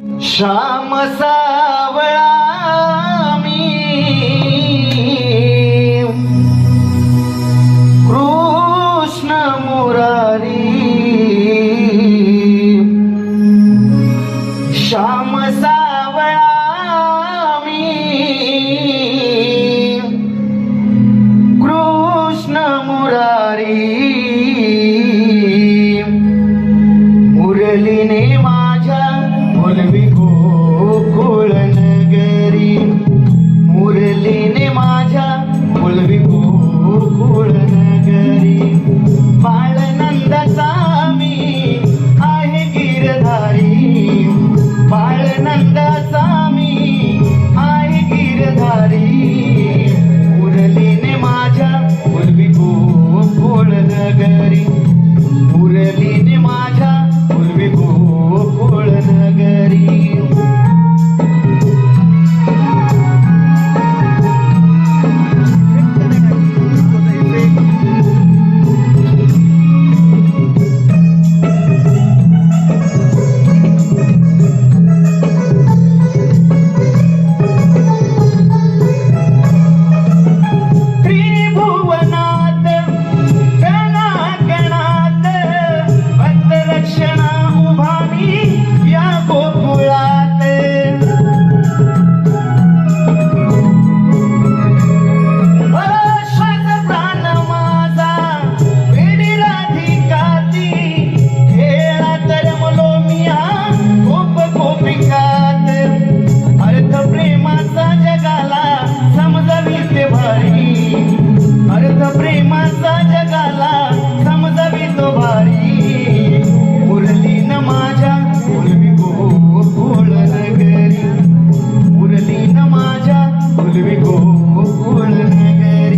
श्याम सावळा मी. कृष्ण मुरारी. श्याम सावळा मी. कृष्ण मुरारी. मुरलीने मा मौलवी गोकुळ नगरी Tu vi Go negri